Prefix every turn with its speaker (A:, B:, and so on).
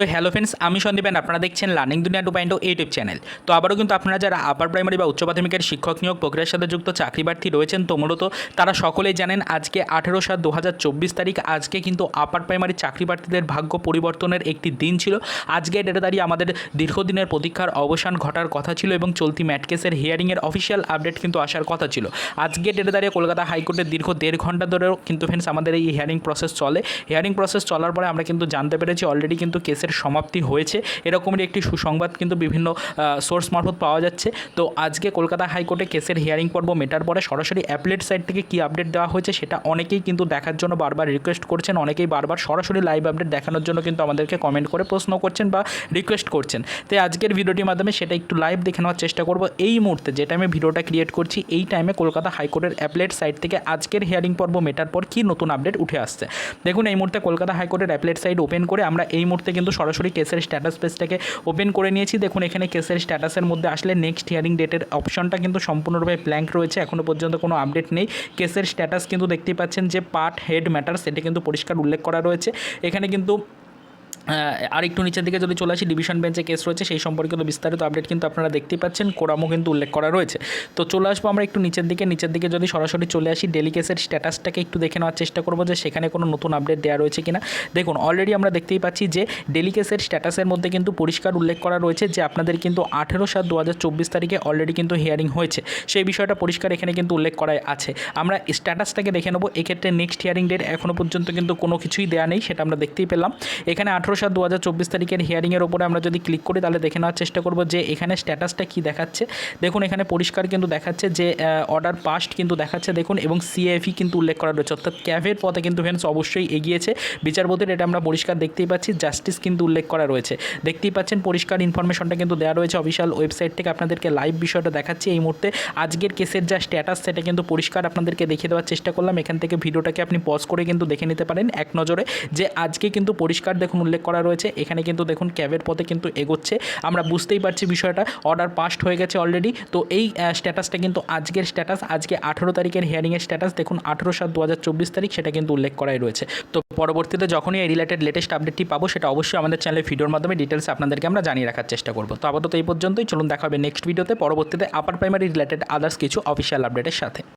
A: তো hello friends আমি সন্দীপেন আপনারা দেখছেন লার্নিং দুনিয়া টু পয়েন্ট ইউটিউব চ্যানেল তো আবারও কিন্তু আপনারা যারা আপার প্রাইমারি বা উচ্চ মাধ্যমিকের শিক্ষক নিয়োগ প্রক্রিয়ার সাথে যুক্ত চাকরি প্রার্থী রয়েছেন, তো মূলত তারা সকলেই জানেন আজকে আঠেরো সাত দু তারিখ, আজকে কিন্তু আপার প্রাইমারি চাকরি প্রার্থীদের ভাগ্য পরিবর্তনের একটি দিন ছিল। আজকে ডেটে দাঁড়িয়ে আমাদের দীর্ঘদিনের প্রতীক্ষার অবসান ঘটার কথা ছিল এবং চলতি ম্যাটকেসের হিয়ারিংয়ের অফিসিয়াল আপডেট কিন্তু আসার কথা ছিল। আজকে ডেটে দাঁড়িয়ে কলকাতা হাইকোর্টের দীর্ঘ দেড় ঘণ্টা ধরেও কিন্তু ফ্রেন্ডস আমাদের এই হিয়ারিং প্রসেস চলে। হিয়ারিং প্রসেস চলার পরে আমরা কিন্তু জানতে পেরেছি অলরেডি কিন্তু কেসের সমাপ্তি হয়েছে। এরকমই একটি সুসংবাদ কিন্তু বিভিন্ন সোর্স মারফত পাওয়া যাচ্ছে। তো আজকে কলকাতা হাইকোর্টে কেসের হিয়ারিং পর্ব মেটার পরে সরাসরি অ্যাপলেট সাইট থেকে কী আপডেট দেওয়া হয়েছে সেটা অনেকেই কিন্তু দেখার জন্য বারবার রিকোয়েস্ট করছেন। অনেকেই বারবার সরাসরি লাইভ আপডেট দেখানোর জন্য কিন্তু আমাদেরকে কমেন্ট করে প্রশ্ন করছেন বা রিকোয়েস্ট করছেন। তাই আজকের ভিডিওটির মাধ্যমে সেটা একটু লাইভ দেখে নেওয়ার চেষ্টা করব। এই মুহূর্তে যে টাইমে ভিডিওটা ক্রিয়েট করছি, এই টাইমে কলকাতা হাইকোর্টের অ্যাপলেট সাইট থেকে আজকের হিয়ারিং পর্ব মেটার পর কী নতুন আপডেট উঠে আসছে। দেখুন, এই মুহূর্তে কলকাতা হাইকোর্টের অ্যাপলেট সাইট ওপেন করে আমরা এই মুহূর্তে কিন্তু সরাসরি কেসের স্ট্যাটাস পেজটাকে ওপেন করে নিয়েছি। দেখুন, এখানে কেসের স্ট্যাটাসের মধ্যে আসলে নেক্সট হিয়ারিং ডেটের অপশনটা কিন্তু সম্পূর্ণরূপে ব্ল্যাঙ্ক রয়েছে। এখনও পর্যন্ত কোনো আপডেট নেই। কেসের স্ট্যাটাস কিন্তু দেখতেই পাচ্ছেন যে পার্ট হেড ম্যাটার সেটি কিন্তু পরিষ্কার উল্লেখ করা রয়েছে। এখানে কিন্তু আর একটু নিচের দিকে যদি চলে আসি ডিভিশন বেঞ্চে কেস রয়েছে, সেই সম্পর্কিত বিস্তারিত আপডেট কিন্তু আপনারা দেখতেই পাচ্ছেন কোরামও কিন্তু উল্লেখ করা রয়েছে। তো চলে আসব আমরা একটু নিচের দিকে নিচের দিকে যদি সরাসরি চলে আসি ডেলি কেসের স্ট্যাটাসটাকে একটু দেখে নেওয়ার চেষ্টা করব যে সেখানে কোনো নতুন আপডেট দেওয়া রয়েছে কিনা। দেখুন অলরেডি আমরা দেখতেই পাচ্ছি যে ডেলি কেসের স্ট্যাটাসের মধ্যে কিন্তু পরিষ্কার উল্লেখ করা রয়েছে যে আপনাদের কিন্তু আঠেরো সাত দু তারিখে অলরেডি কিন্তু হিয়ারিং হয়েছে। সেই বিষয়টা পরিষ্কার এখানে কিন্তু উল্লেখ করা আছে। আমরা স্ট্যাটাসটাকে দেখে নেব, এক্ষেত্রে নেক্সট হিয়ারিং ডেট এখনও পর্যন্ত কিন্তু কোনো কিছুই দেওয়া নেই, সেটা আমরা দেখতেই পেলাম। এখানে আঠেরো সাত দু হাজার চব্বিশ তারিখের হিয়ারিংয়ের ওপরে আমরা যদি ক্লিক করি, তাহলে দেখে নেওয়ার চেষ্টা করব যে এখানে স্ট্যাটাসটা কি দেখাচ্ছে। দেখুন, এখানে পরিষ্কার কিন্তু দেখাচ্ছে যে অর্ডার পাস্ট কিন্তু দেখাচ্ছে, দেখুন, এবং সিএফই কিন্তু উল্লেখ করা রয়েছে। অর্থাৎ ক্যাভের পথে কিন্তু ফ্রেন্ডস অবশ্যই এগিয়েছে। বিচারপতির এটা আমরা পরিষ্কার দেখতেই পাচ্ছি জাস্টিস কিন্তু উল্লেখ করা রয়েছে। দেখতেই পাচ্ছেন, পরিষ্কার ইনফরমেশনটা কিন্তু দেওয়া রয়েছে অফিসিয়াল ওয়েবসাইট থেকে। আপনাদেরকে লাইভ বিষয়টা দেখাচ্ছি এই মুহূর্তে। আজকের কেসের যা স্ট্যাটাস সেটা কিন্তু পরিষ্কার আপনাদেরকে দেখিয়ে দেওয়ার চেষ্টা করলাম। এখান থেকে ভিডিওটাকে আপনি পজ করে কিন্তু দেখে নিতে পারেন, এক নজরে। যে আজকে কিন্তু পরিষ্কার দেখুন, উল্লেখ করা রয়েছে। এখানে কিন্তু দেখুন ক্যাবের পথে কিন্তু এগোচ্ছে। আমরা বুঝতেই পারছি বিষয়টা। অর্ডার পাস্ট হয়ে গেছে অলরেডি তো এই স্ট্যাটাসটা কিন্তু আজকের স্ট্যাটাস আজকে আঠেরো তারিখের হিয়ারিংয়ের স্ট্যাটাস দেখুন আঠেরো সাত দু তারিখ সেটা কিন্তু উল্লেখ করাই রয়েছে। তো পরবর্তীতে যখনই এই রিলেটেড লেটেস্ট আপডেটটি পাবো, সেটা অবশ্যই আমাদের চ্যানেলে ভিডিওর মাধ্যমে ডিটেলস আপনাদেরকে আমরা জানিয়ে রাখার চেষ্টা করব। তো আপাতত এই পর্যন্তই। চলুন দেখা হবে নেক্সট ভিডিওতে পরবর্তীতে আপার প্রাইমারি রিলেটেড আদার্স কিছু অফিসিয়াল আপডেটের সাথে।